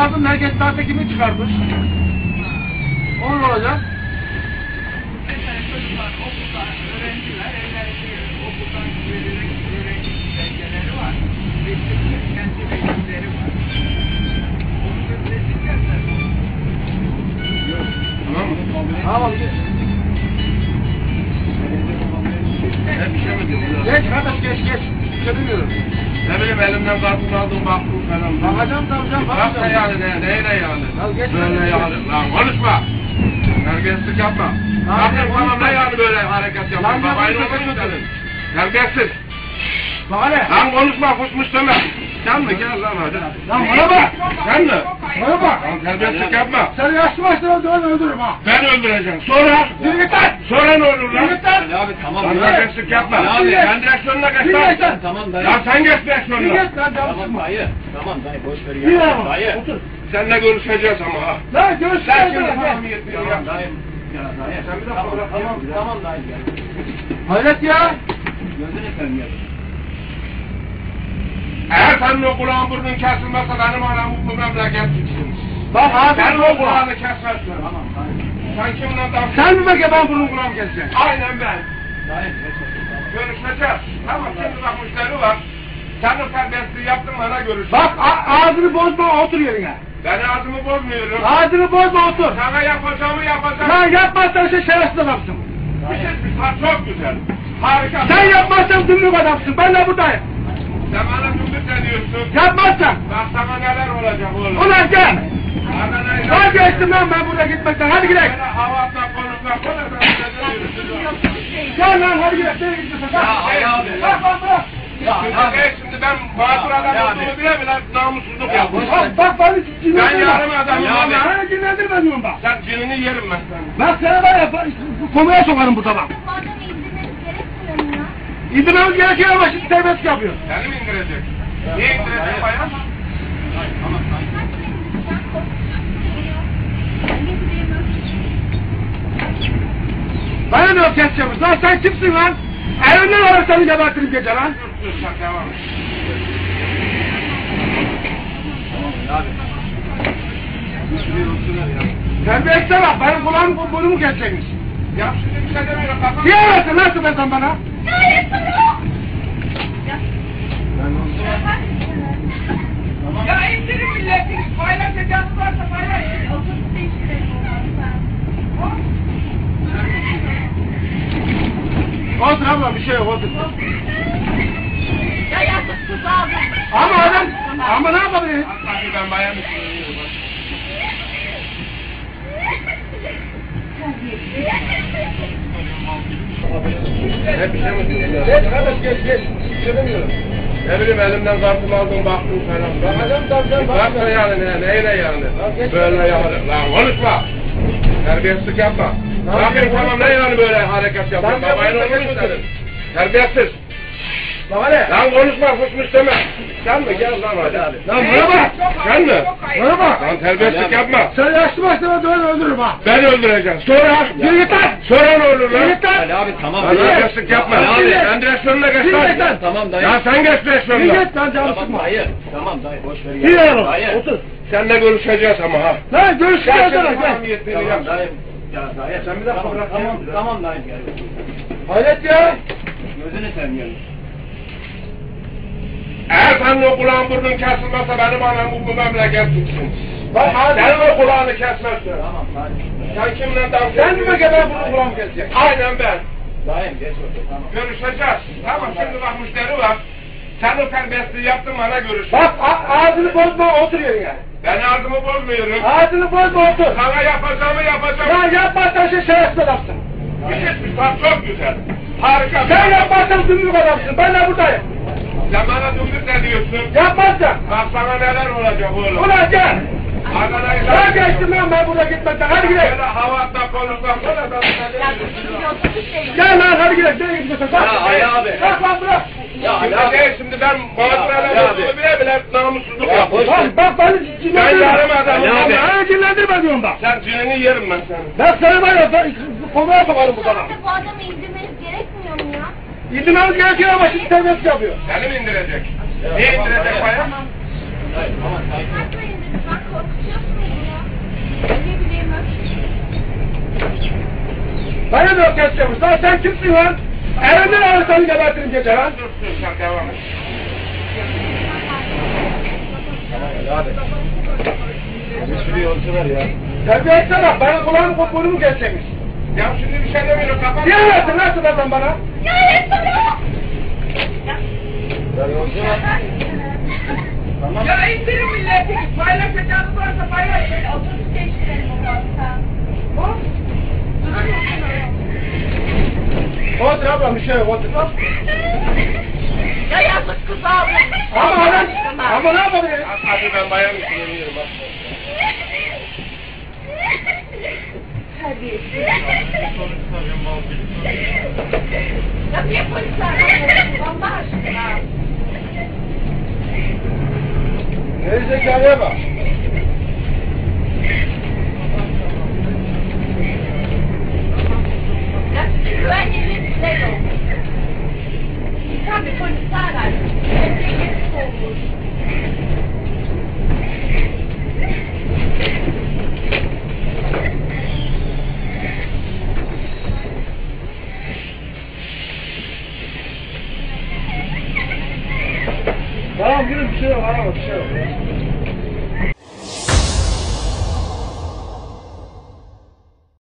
Kazım merkez tahta kimi çıkarmış? Onun olacak. Mesela çocuklar okulda, öğrenciler ellerinde okuldan verilen öğrenci belgeleri var. Resimli kendi resimleri var. Onu gösterecekler Tamam mı? Tamam. Geç kardeş geç geç. Çözülüyorum. Ne bileyim elimden kartını aldım baktım falan. Bakacağım da bakacağım. yani ne, neyle yani? Ya geç Böyle yani. Lan konuşma. Terbiyesizlik yapma. Zaten ne konuşma? ne yani böyle hareket ne konuşma, olmuş konuşma. senin. Terbiyesiz. Bak hele. Lan konuşma fışmış deme. Sen mi gel lan hadi. Lan bana bak. Sen mi? Bana bak. Lan terbiyesizlik yapma. Sen yaşlı başlı öldürürüm öldürürüm ha. Ben öldüreceğim. Sonra? Yürü git lan. Sonra ne olur lan? Yürü git lan. Ali abi tamam. Lan ya. terbiyesizlik yapma. Ali abi. Sen direksiyonuna geç Yürü lan. Tamam dayı. Ya sen geç Yürü direksiyonuna. git lan Tamam dayı. Tamam dayı boş ver Yürü ya. lan. Dayı. Otur. Seninle görüşeceğiz ama ha. Lan Sen görüşürüz. şimdi Tamam yap. dayı. Ya dayı. Sen bir de Tamam fotoğraf tamam tamam dayı. Hayret ya. Gözünü seveyim ya. Eğer senin o kulağın burnun kesilmezse benim anam bu memleket gitsin. Bak abi. Sen o kulağını kesmezsin. Tamam. Sen kimle dans Sen mi belki ben bunun kulağım keseceksin? Aynen ben. Dayı. Görüşeceğiz. Tamam şimdi bak müşteri var. Sen o terbiyesizliği yaptın bana görüş. Bak ağzını bozma otur yerine. Ben ağzımı bozmuyorum. Ağzını bozma otur. Sana yapacağımı yapacağım. Sen yapmazsan sen şerefsiz adamsın. Bir şey ha, çok güzel. Harika. Sen yapmazsan dümdük adamsın. Ben de buradayım. Bana zümrüt ne diyorsun? Yapmazsan. Bak sana neler olacak oğlum. Ulan gel. Vazgeçtim lan ben burada gitmekten. Hadi gidelim. Böyle havadan konuşma. Gel lan hadi gidelim. Nereye gidiyorsun? Ya Ali abi. Bak bak bak. Ya Ali Şimdi, ben- ben mağdur adam Ya olduğumu bile bile namussuzluk Ya yaptım. Bak bak beni dinlendirme. Ben yarım adamım Ya abi. Beni dinlendirme diyorum bak. Sen cinini yerim ben senin. Bak seni var ya komaya sokarım burada bak. Bu adamı indirmeniz gerekmiyor mu ya? İndirmemiz gerekiyor ama şimdi serbest yapıyor. Seni mi indirecek? Niye indirecek bayan? Bana ne keseceğimiz? Lan sen kimsin lan? Evinden alır seni gebertirim gece lan. Dur dur sen devam et. Terbiyesize bak benim kulağım bu burnumu kesecekmiş. Ya şimdi bir şey demiyorum. Kafam. Diyemezsin lan sen bana. Otur abla bir şey yok otur. Ya yazık kız abi. Ama adam ama ne yapabilir? Sanki ben bayan mısın? Ne bir şey mi diyorsun? Geç kardeş geç geç. Bir demiyorum. Ne bileyim elimden kartımı aldım baktım falan. Bakacağım tabii canım. Bak da yani ne, neyle yani? Böyle yani. Lan konuşma. Terbiyesizlik yapma. Bakın tamam ne yani böyle hareket yapıyorsun? Babayın mu senin? Terbiyesiz. Bak hele. Lan konuşma fışmış deme. Sen mi? Gel lan hadi. Lan bana bak. Sen mi? Bana bak. Lan terbiyesizlik yapma. Sen yaşlı başlı öldürürüm öldürürüm ha. Ben öldüreceğim. Sonra? Git lan. Sonra ne olur lan? lan. Ali abi tamam. Lan terbiyesizlik yapma. Ali abi. Sen direksiyonuna geç lan. Tamam dayı. Ya sen geç direksiyonuna. git lan canım sıkma. dayı. Tamam dayı boş ver. Yürü oğlum. Dayı. Otur. Seninle görüşeceğiz ama ha. Lan görüşeceğiz Tamam dayı. Ya dayı. Sen bir Tamam, fotoğraf Tamam tamam dayı. Hayret ya. Gözünü ya. Eğer senin o kulağın burnun kesilmezse benim anam bu memleket gitsin. Bak abi. Sen o kulağını kesmezsin. Tamam. Sen kimle dans Sen mi ben bunu kulağım kesecek? Aynen ben. Dayım geç otur tamam. Görüşeceğiz. Tamam şimdi bak müşteri var. Sen o terbiyesizliği yaptın bana görüş. Bak ağzını bozma otur yerine. Ben ağzımı bozmuyorum. Ağzını bozma otur. Sana yapacağımı yapacağım. Ya yapmazsan sen şerefsiz adamsın. Bir şey çok güzel. Harika. Sen yapmazsan dümdük adamsın. Ben de buradayım. Bana dümdüz ne diyorsun? Yapmazsan. Bak sana neler olacak oğlum. Gel. Arkadaşlar. Sen geçtim lan ben burada gitmekten. Hadi gidelim. Böyle havada konuşmak. Da Gel lan hadi gidelim. Gidiyorsun? Bak. Ya Ali abi. Bak lan bırak. Ya Ali Şimdi abi. şimdi ben Ya, abi. bile bile namussuzluk Ya, yaptım. Bak bak cinlendirme. Ben yarım adamım. Ali abi. Beni cinlendirme diyorum bak. Sen cinini yerim ben senin. Ben seni var ya ben komaya sokarım bu sana. Bu adamı ya? İndirmemiz gerekiyor ama şimdi terbiyesiz yapıyor. Seni mi indirecek? Niye indirecek bayan? Tamam ne bileyim. Bana da kes çavuş. Lan sen kimsin lan? Evinden alırsanız gebertirim gece lan. Dur dur sen devam et. Hadi. Bir sürü yolcu var ya. Terbiye etsene. Bana kulağımı kopunu mu keseceksiniz? Ya şimdi bir şey demiyorum kapat. Niye versin lan sıradan bana? Ya yeter ya. Ya yolcu var. Tamam. Ya indirin milleti. Paylaşacağınız varsa paylaşın. Otobüs değiştirelim o zaman. Otur abla bir şey yok otur. Ya yazık kız abi. Ama adam, ama ne yapabilirim? Hadi ben bayan için geliyorum bak. Na mnie policjant, bo masz tam. Ryzyka nie ma. Na przykładzie życznego. I sami policjana, nie jest powód. Olur. Tamam gülüm bir şey yok. Tamam bir şey yok.